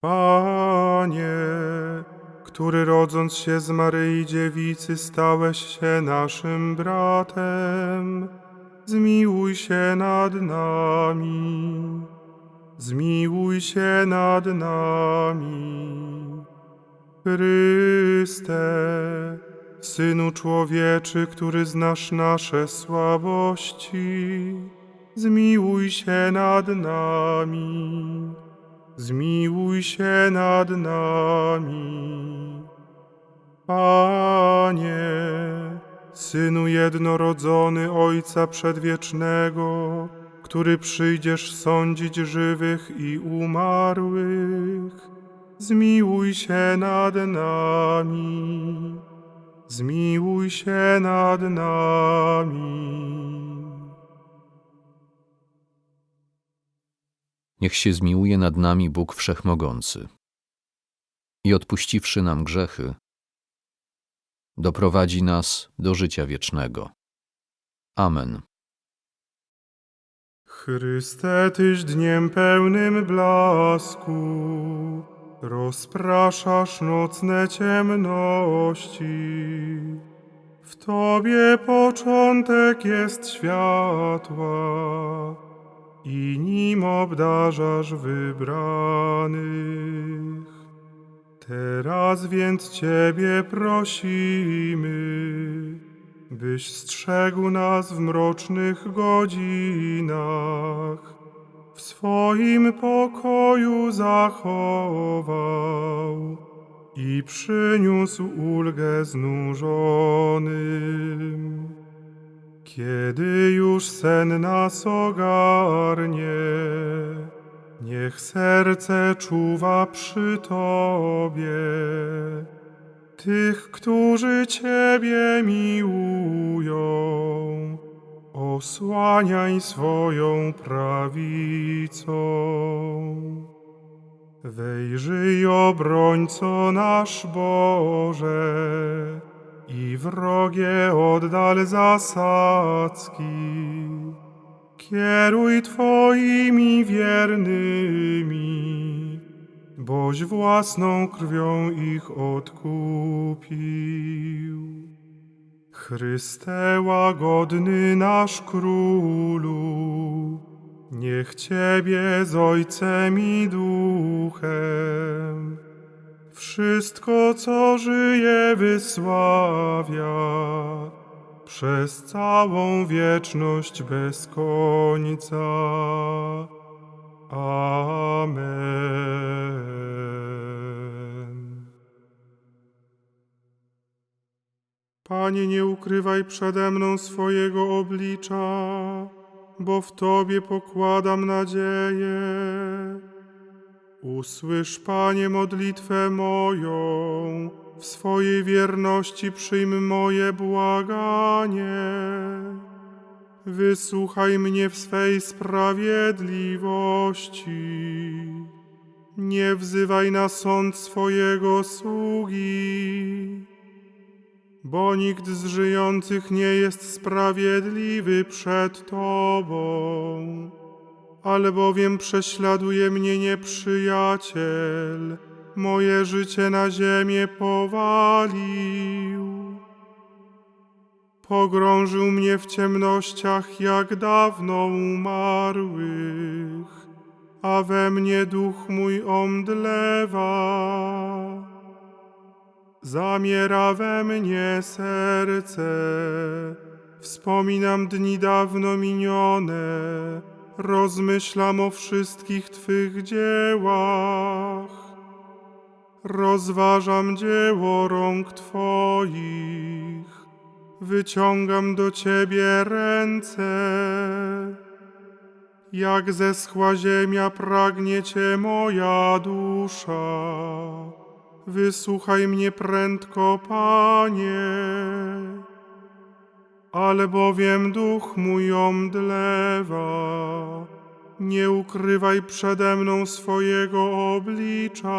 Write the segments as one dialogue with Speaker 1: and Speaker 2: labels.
Speaker 1: Panie, który rodząc się z Maryi Dziewicy stałeś się naszym bratem, zmiłuj się nad nami, zmiłuj się nad nami. Chryste, Synu Człowieczy, który znasz nasze słabości, zmiłuj się nad nami. Zmiłuj się nad nami. Panie, Synu jednorodzony Ojca Przedwiecznego, który przyjdziesz sądzić żywych i umarłych, zmiłuj się nad nami. Zmiłuj się nad nami.
Speaker 2: Niech się zmiłuje nad nami Bóg Wszechmogący i odpuściwszy nam grzechy, doprowadzi nas do życia wiecznego. Amen.
Speaker 1: Chryste, Tyś dniem pełnym blasku, rozpraszasz nocne ciemności. W Tobie początek jest światła i nim obdarzasz wybranych. Teraz więc Ciebie prosimy, byś strzegł nas w mrocznych godzinach, w swoim pokoju zachował i przyniósł ulgę znużonym. Kiedy już sen nas ogarnie, niech serce czuwa przy Tobie. Tych, którzy Ciebie miłują, osłaniaj swoją prawicą. Wejrzyj, obrońco nasz Boże, i wrogie oddal zasadzki. Kieruj Twoimi wiernymi, boś własną krwią ich odkupił. Chryste łagodny nasz Królu, niech Ciebie z Ojcem i Duchem wszystko, co żyje, wysławia przez całą wieczność bez końca. Amen. Panie, nie ukrywaj przede mną swojego oblicza, bo w Tobie pokładam nadzieję. Usłysz, Panie, modlitwę moją, w swojej wierności przyjm moje błaganie. Wysłuchaj mnie w swej sprawiedliwości. Nie wzywaj na sąd swojego sługi, bo nikt z żyjących nie jest sprawiedliwy przed Tobą albowiem prześladuje mnie nieprzyjaciel, moje życie na ziemię powalił. Pogrążył mnie w ciemnościach jak dawno umarłych, a we mnie duch mój omdlewa. Zamiera we mnie serce, wspominam dni dawno minione, rozmyślam o wszystkich Twych dziełach. Rozważam dzieło rąk Twoich, wyciągam do Ciebie ręce. Jak zeschła ziemia pragnie Cię moja dusza. Wysłuchaj mnie prędko, Panie. Ale bowiem duch mój omdlewa, nie ukrywaj przede mną swojego oblicza.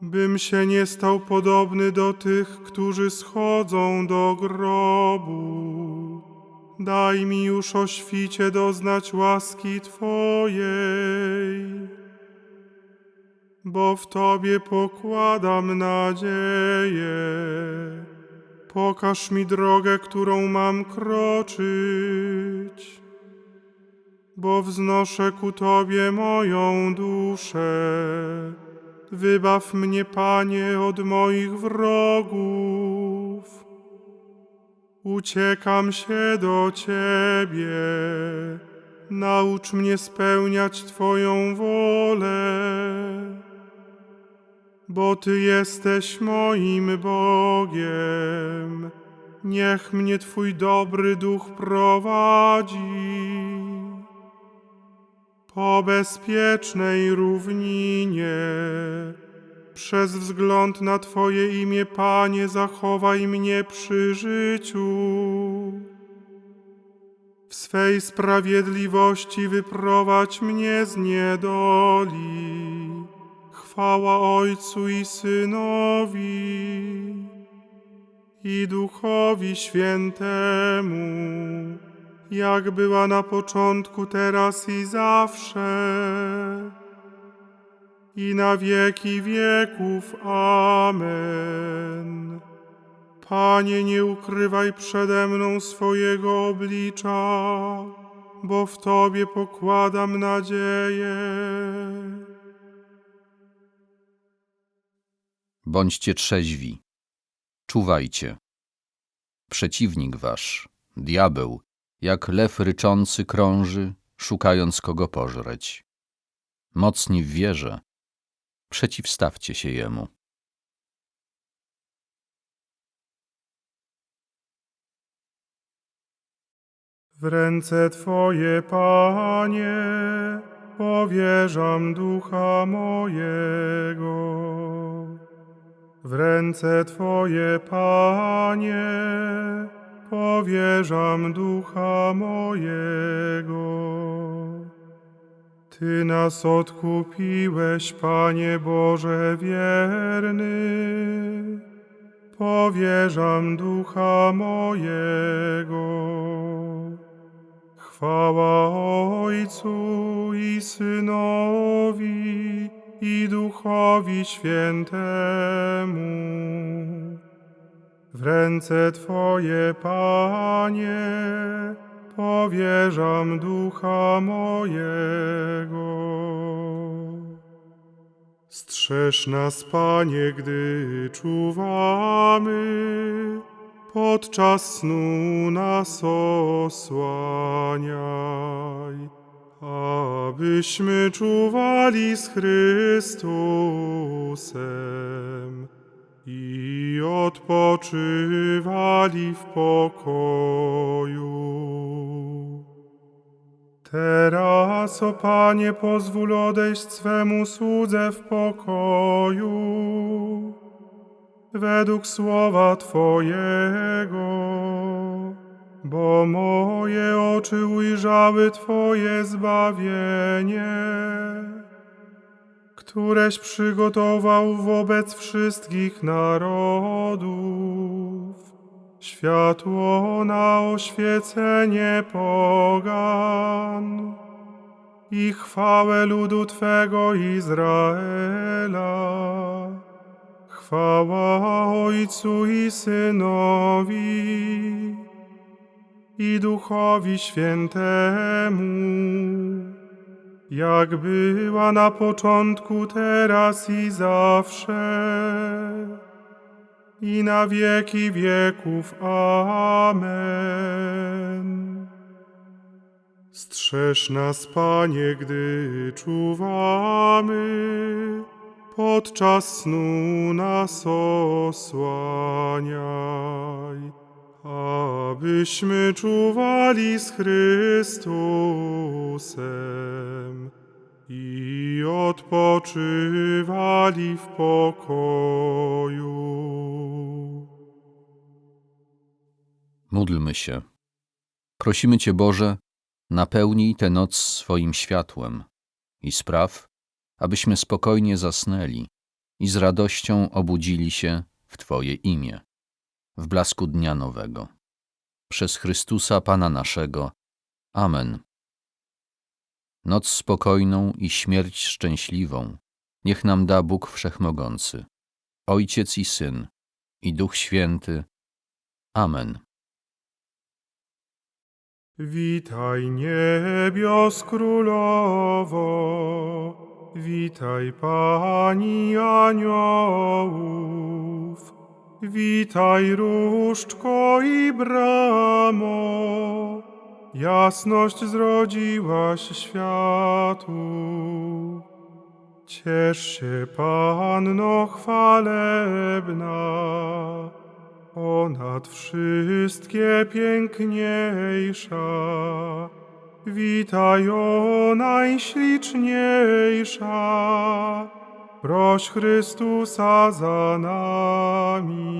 Speaker 1: Bym się nie stał podobny do tych, którzy schodzą do grobu. Daj mi już o świcie doznać łaski Twojej, bo w Tobie pokładam nadzieję. Pokaż mi drogę, którą mam kroczyć, bo wznoszę ku Tobie moją duszę. Wybaw mnie, Panie, od moich wrogów. Uciekam się do Ciebie. Naucz mnie spełniać Twoją wolę, bo Ty jesteś moim Bogiem. Niech mnie Twój dobry duch prowadzi po bezpiecznej równinie. Przez wzgląd na Twoje imię, Panie, zachowaj mnie przy życiu. W swej sprawiedliwości wyprowadź mnie z niedoli. Chwała Ojcu i Synowi i Duchowi Świętemu, jak była na początku, teraz i zawsze, i na wieki wieków. Amen. Panie, nie ukrywaj przede mną swojego oblicza, bo w Tobie pokładam nadzieję.
Speaker 2: Bądźcie trzeźwi. Czuwajcie. Przeciwnik wasz, diabeł, jak lew ryczący krąży, szukając kogo pożreć. Mocni w wierze, przeciwstawcie się jemu.
Speaker 1: W ręce Twoje, Panie, powierzam ducha mojego. W ręce Twoje, Panie, powierzam ducha mojego. Ty nas odkupiłeś, Panie Boże wierny. Powierzam ducha mojego. Chwała Ojcu i Synowi i Duchowi Świętemu. W ręce Twoje, Panie, powierzam ducha mojego. Strzeż nas, Panie, gdy czuwamy, podczas snu nas osłaniaj, abyśmy czuwali z Chrystusem i odpoczywali w pokoju. Teraz, o Panie, pozwól odejść swemu słudze w pokoju, według słowa Twojego, bo moje oczy ujrzały Twoje zbawienie, któreś przygotował wobec wszystkich narodów światło na oświecenie pogan i chwałę ludu Twego Izraela. Chwała Ojcu i Synowi i Duchowi Świętemu, jak była na początku, teraz i zawsze i na wieki wieków. Amen. Strzeż nas, Panie, gdy czuwamy, podczas snu nas osłaniaj, abyśmy czuwali z Chrystusem i odpoczywali w pokoju.
Speaker 2: Módlmy się. Prosimy Cię, Boże, napełnij tę noc swoim światłem i spraw, abyśmy spokojnie zasnęli i z radością obudzili się w Twoje imię, w blasku dnia nowego. Przez Chrystusa Pana naszego. Amen. Noc spokojną i śmierć szczęśliwą niech nam da Bóg Wszechmogący, Ojciec i Syn i Duch Święty. Amen.
Speaker 1: Witaj niebios królowo, witaj pani aniołów, witaj różdżko i bramo, jasność zrodziłaś światu. Ciesz się, Panno chwalebna, ponad wszystkie piękniejsza. Witaj o najśliczniejsza, proś Chrystusa za nami.